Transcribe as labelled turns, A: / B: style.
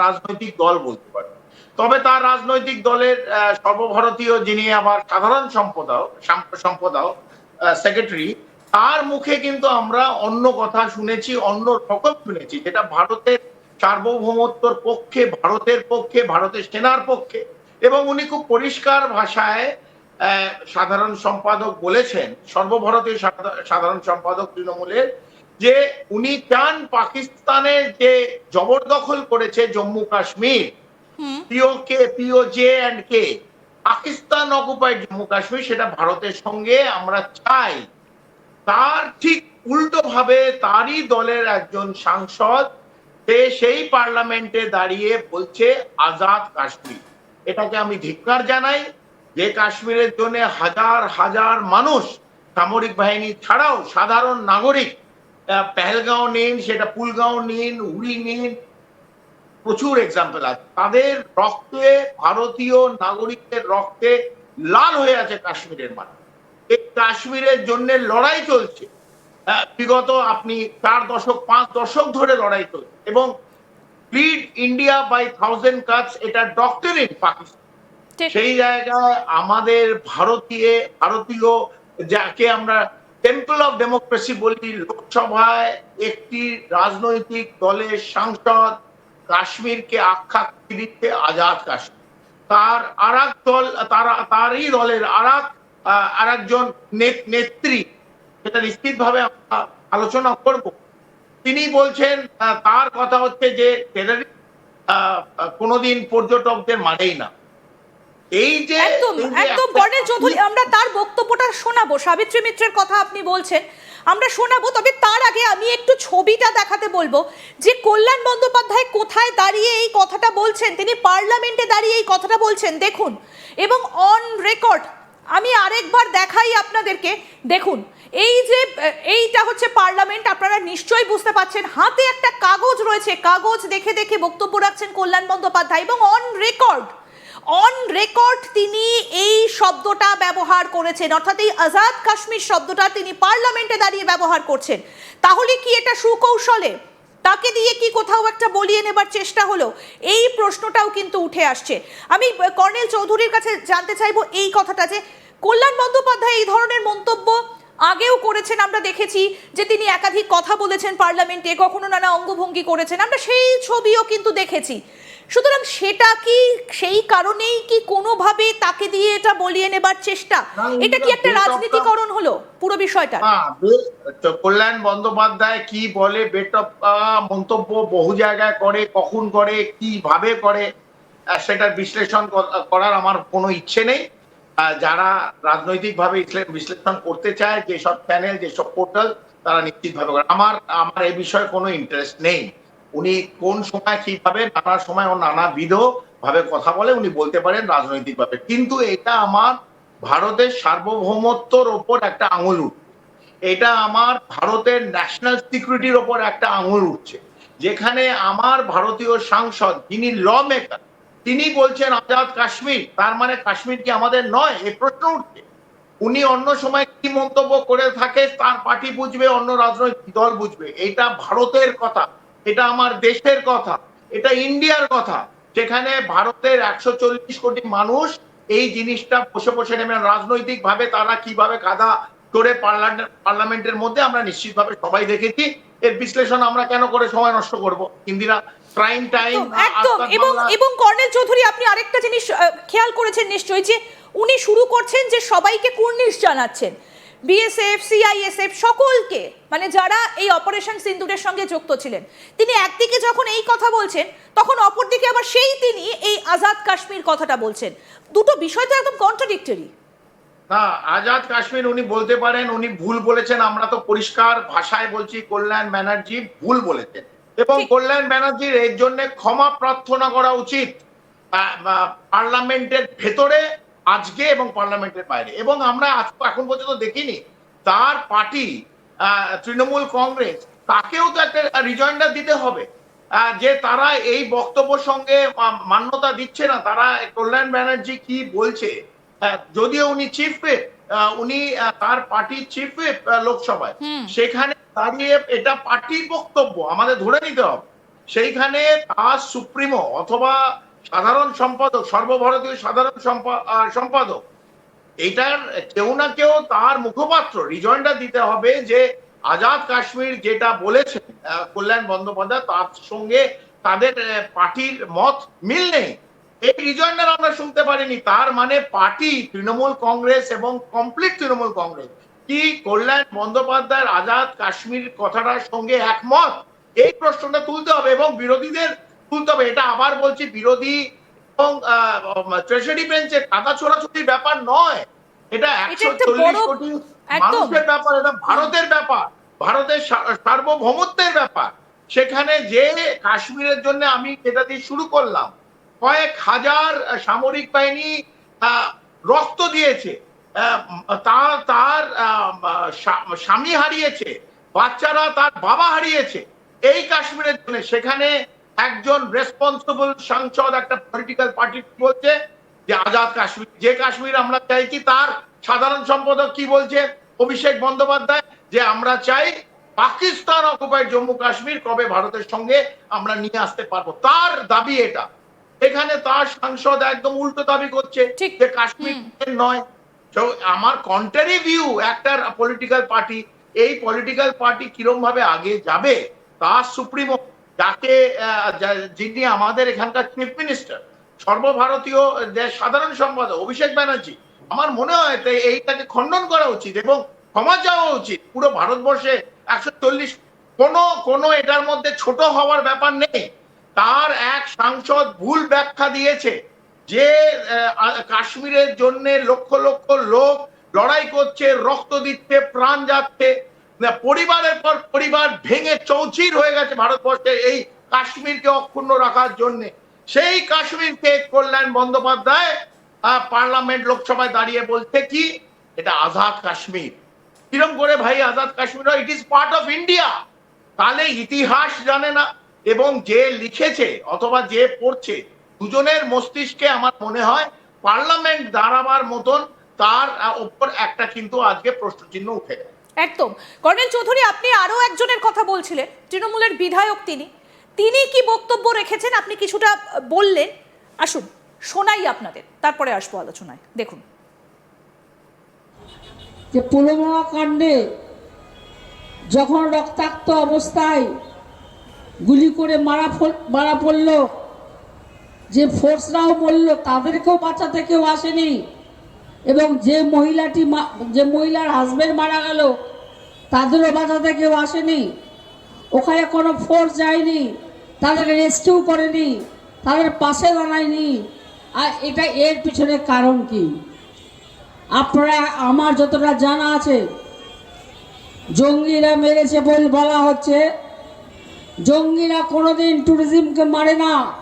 A: রাজনৈতিক দল বলতে পারি। তবে তার রাজনৈতিক দলের সর্বভারতীয় যিনি আমার সাধারণ সম্পাদক, সাম- সম্পাদক সেক্রেটারি তার মুখে কিন্তু আমরা অন্য কথা শুনেছি, অন্য রকম শুনেছি, যেটা ভারতের সার্বভৌমত্বর পক্ষে, ভারতের পক্ষে, ভারতের সেনার পক্ষে। এবং উনি খুব পরিষ্কার ভাষায় সাধারণ সম্পাদক বলেছেন, সর্বভারতীয় সাধারণ সম্পাদক তৃণমূলের যে উনি চান পাকিস্তানের যে জবরদখল করেছে Jammu Kashmir. PoK PoJ and K. Pakistan occupied Jammu Kashmir সেটা ভারতের সঙ্গে আমরা চাই। তার ঠিক উল্টো ভাবে তারই দলের একজন সাংসদ সে সেই পার্লামেন্টে দাঁড়িয়ে বলছে আজাদ কাশ্মীর। এটাকে আমি ধিক্কার জানাই যে কাশ্মীরের জন্য হাজার হাজার মানুষ সামরিক বাহিনী ছাড়াও সাধারণ নাগরিক পেহেলগাঁও নিন সেটা পুলগাঁও নিন উড়ি নিন প্রচুর এক্সাম্পল আছে। তাদের রক্তে ভারতীয় নাগরিকদের রক্তে লাল হয়ে আছে কাশ্মীরের মানুষ। এই কাশ্মীরের জন্য লড়াই চলছে। বিগত আপনি চার দশক পাঁচ দশক ধরে লড়াই চলছে। এবং bleed India by thousand cuts এটা ডক্টরিন পাকিস্তান সেই জায়গায় আমাদের ভারতীয় ভারতীয় যাকে আমরা টেম্পল অফ ডেমোক্রেসি বলি লোকসভায় একটি রাজনৈতিক দলের সাংসদ কাশ্মীরকে আখ্যা দিচ্ছে আজাদ কাশ্মীর। তার আর দল তারা তারই দলের আর আর একজন নেত্রী সেটা নিশ্চিতভাবে আমরা আলোচনা করব। তিনি বলছেন তার কথা হচ্ছে যে আহ, কোনোদিন পর্যটকদের মানেই না। এই যে
B: একদম একদম কর্নেল চৌধুরী আমরা তার বক্তব্যটা শোনাবো। সাবিত্রী মিত্রের কথা আপনি বলছেন আমরা শোনাবো তবে তার আগে আমি একটু ছবিটা দেখাতে বলব যে কল্যাণ বন্দ্যোপাধ্যায় কোথায় দাঁড়িয়ে এই কথাটা বলছেন তিনি পার্লামেন্টে দাঁড়িয়ে এই কথাটা বলছেন দেখুন। এবং অন রেকর্ড আমি আরেকবার দেখাই আপনাদেরকে দেখুন এই যে এইটা হচ্ছে পার্লামেন্ট আপনারা নিশ্চয়ই বুঝতে পাচ্ছেন হাতে একটা কাগজ রয়েছে কাগজ দেখে দেখে বক্তব্য রাখছেন কল্যাণ বন্দ্যোপাধ্যায় এবং অন রেকর্ড অন রেকর্ড তিনি এই শব্দটা ব্যবহার করেছেন। অর্থাৎ এই আজাদ কাশ্মীর শব্দটা তিনি পার্লামেন্টে দাঁড়িয়ে ব্যবহার করছেন। তাহলে কি এটা সুকৌশলে? তাকে দিয়ে কি কোথাও একটা বলিয়ে নেবার চেষ্টা হলো? এই প্রশ্নটাও কিন্তু উঠে আসছে। আমি কর্নেল চৌধুরীর কাছে জানতে চাইব এই কথাটা যে, কল্যাণ বন্দ্যোপাধ্যায় এই ধরনের মন্তব্য আগেও করেছেন, আমরা দেখেছি যে তিনি একাধিক কথা বলেছেন পার্লামেন্টে, কখনো নানা অঙ্গভঙ্গি করেছেন। আমরা সেই ছবিও কিন্তু দেখেছি। সুতরাং সেটা কি সেই কারণেই কি কোনোভাবে তাকে দিয়ে এটা বলিয়ে নেবার চেষ্টা? এটা কি একটা রাজনীতিকরণ হলো পুরো বিষয়টা?
A: তো কল্যাণ বন্দ্যোপাধ্যায় কি বলে বেট মন্তব্য বহু জায়গায় করে কখন করে কীভাবে করে সেটার বিশ্লেষণ করার আমার কোনো ইচ্ছে নেই। যারা রাজনৈতিকভাবে বিশ্লে- বিশ্লেষণ করতে চায় যেসব চ্যানেল যেসব পোর্টাল তারা নিশ্চিতভাবে করে। আমার আমার এই বিষয়ে কোনো ইন্টারেস্ট নেই। উনি কোন সময় কীভাবে, নানা সময় ও নানাবিধ ভাবে কথা বলে, উনি বলতে পারেন রাজনৈতিকভাবে। কিন্তু এটা আমার ভারতের সার্বভৌমত্বর ওপর একটা আঙুল উঠছে। এটা আমার ভারতের ন্যাশনাল সিকিউরিটির ওপর একটা আঙুল উঠছে। যেখানে আমার ভারতীয় সাংসদ, যিনি ল মেকার তিনি বলছেন আজাদ কাশ্মীর, তার মানে কাশ্মীর কি আমাদের নয়? এ প্রশ্ন উঠছে। উনি অন্য সময় কি মন্তব্য করে থাকে, তার পার্টি বুঝবে, অন্য রাজনৈতিক দল বুঝবে। এটা ভারতের কথা। এটা আমার দেশের কথা এটা ইন্ডিয়ার কথা যেখানে ভারতের একশো চল্লিশ কোটি মানুষ এই জিনিসটা বসে বসে নেবেন রাজনৈতিক ভাবে তারা কীভাবে কাদা করে পার্লামেন্টের মধ্যে আমরা নিশ্চিতভাবে সবাই দেখেছি। এর বিশ্লেষণ আমরা কেন করে সময় নষ্ট করব? ইন্দিরা প্রাইম টাইম
B: একদম এবং এবং কর্নেল চৌধুরী আপনি আরেকটা জিনিস খেয়াল করেছেন নিশ্চয়ই যে উনি শুরু করছেন যে সবাইকে কুর্নিশ জানাচ্ছেন। বিএসএফ সিআইএসএফ সকলকে মানে যারা এই অপারেশন সিন্দুরের সঙ্গে যুক্ত ছিলেন তিনি একদিকে যখন এই কথা বলছেন তখন অপরদিকে আবার সেই তিনি এই আজাদ কাশ্মীর কথাটা বলছেন। দুটো বিষয় তো একদম কন্ট্রাডিক্টরি
A: না আজাদ কাশ্মীর উনি বলতে পারেন উনি ভুল বলেছেন আমরা তো পরিষ্কার ভাষায় বলছি কল্যাণ ব্যানার্জি ভুল বলেছেন। এবং কল্যাণ ব্যানার্জির এর জন্য ক্ষমা প্রার্থনা করা উচিত। পার্লামেন্টের ভেতরে আজকে এবং পার্লামেন্টের বাইরে। এবং আমরা এখন পর্যন্ত দেখিনি তার পার্টি তৃণমূল কংগ্রেস তাকেও তো একটা রিজয়েন্ডার দিতে হবে। যে তারা এই বক্তব্য সঙ্গে মান্যতা দিচ্ছে না তারা কল্যাণ ব্যানার্জি কি বলছে? আহ, যদিও উনি চিফ হুইপ উনি তার পার্টির চিফ হুইপ লোকসভায়। সেখানে দাঁড়িয়ে এটা পার্টির বক্তব্য আমাদের ধরে নিতে হবে। সেইখানে তার সুপ্রিমো অথবা সাধারণ সম্পাদক, সর্বভারতীয় সাধারণ সম্পাদক। এইটার কেউ না কেউ তার মুখপাত্র রিজয়েন্ডার দিতে হবে যে আজাদ কাশ্মীর যেটা বলেছেন কল্যাণ বন্দ্যোপাধ্যায়, তার সঙ্গে তাদের পার্টির মত মিল নেই। এই রিজয়েন্ডার আমরা শুনতে পারিনি। তার মানে পার্টি তৃণমূল কংগ্রেস এবং কমপ্লিট তৃণমূল কংগ্রেস। কি কল্যাণ বন্দ্যোপাধ্যায়ের আজাদ কাশ্মীর কথাটার সঙ্গে একমত? এই প্রশ্নটা তুলতে হবে এবং বিরোধীদের তুলতে হবে এটা আবার বলছি বিরোধী এবং ট্রেজারি বেঞ্চে টাকা ছোড়াছুটির ব্যাপার নয়। এটা একশো চল্লিশ কোটি মানুষের ব্যাপার এটা ভারতের ব্যাপার ভারতের সার্বভৌমত্বের ব্যাপার। সেখানে যে কাশ্মীরের জন্য আমি যেটা দিয়ে শুরু করলাম কয়েক হাজার সামরিক বাহিনী রক্ত দিয়েছে তার তার স্বামী হারিয়েছে বাচ্চারা তার বাবা হারিয়েছে এই কাশ্মীরের জন্য। সেখানে একজন রেসপন্সিবল সাংসদ একটা পলিটিক্যাল পার্টি বলছে যে আজাদ কাশ্মীর যে কাশ্মীর আমরা চাইছি তার সাধারণ সম্পাদক কি বলছে? অভিষেক বন্দ্যোপাধ্যায় যে আমরা চাই পাকিস্তান অকুপাইড জম্মু কাশ্মীর কবে ভারতের সঙ্গে আমরা নিয়ে আসতে পারব। তার দাবি এটা। এখানে তার সাংসদ একদম উল্টো দাবি করছে। যে কাশ্মীর নয়। তো আমার কন্ট্রারি ভিউ একটা পলিটিক্যাল পার্টি এই পলিটিক্যাল পার্টি কিরম ভাবে আগে যাবে তার সুপ্রিমো যাকে যিনি আমাদের এখানকার চিফ মিনিস্টার সর্বভারতীয় সাধারণ সম্পাদক, অভিষেক ব্যানার্জি, আমার মনে হয় এইটাকে খণ্ডন করা উচিত এবং ক্ষমা চাওয়া উচিত। পুরো ভারতবর্ষে একশো চল্লিশ কোনো কোনো এটার মধ্যে ছোট হওয়ার ব্যাপার নেই। তার এক সাংসদ ভুল ব্যাখ্যা দিয়েছে যে কাশ্মীরের জন্য লক্ষ লক্ষ লোক লড়াই করছে, রক্ত দিচ্ছে, প্রাণ যাচ্ছে। পরিবারের পর পরিবার ভেঙে চৌচির হয়ে গেছে ভারতবর্ষে এই কাশ্মীরকে অক্ষুণ্ণ রাখার জন্য। সেই কাশ্মীরকে কল্যাণ বন্দ্যোপাধ্যায় পার্লামেন্ট লোকসভায় দাঁড়িয়ে বলছে কি, এটা আজাদ কাশ্মীর। কিরম করে ভাই Azad Kashmir it is part of India তাহলে ইতিহাস জানে না, এবং যে লিখেছে অথবা যে পড়ছে, দুজনের মস্তিষ্কে আমার মনে হয় পার্লামেন্ট দাঁড়াবার মতন তার ওপর একটা কিন্তু আজকে প্রশ্নচিহ্ন উঠে গেছে।
B: একদম। কর্নেল চৌধুরী, আপনি আরও একজনের কথা বলছিলেন, তৃণমূলের বিধায়ক তিনি। তিনি কি বক্তব্য রেখেছেন? আপনি কিছুটা বললেন। আসুন, শোনাই আপনাদের, তারপরে আসব আলোচনায়। দেখুন।
C: যে পুলওয়ামা কাণ্ডে যখন রক্তাক্ত অবস্থায় গুলি করে মারা মারা পড়ল, যে ফোর্সরাও মরল, তাদেরকেও বাঁচাতে কেউ আসেনি। এবং যে মহিলাটি যে মহিলার হাজবেন্ড মারা গেল তাদেরও বাঁচাতে কেউ আসেনি। ওখানে কোনো ফোর্স যায়নি, তাদেরকে রেস্কিউ করেনি, তাদের পাশে দাঁড়ায়নি। আর এটা এর পিছনে কারণ কি? আপনারা, আমার যতটা জানা আছে, জঙ্গিরা মেরেছে বলে বলা হচ্ছে। জঙ্গিরা কোনোদিন ট্যুরিজমকে মারে না।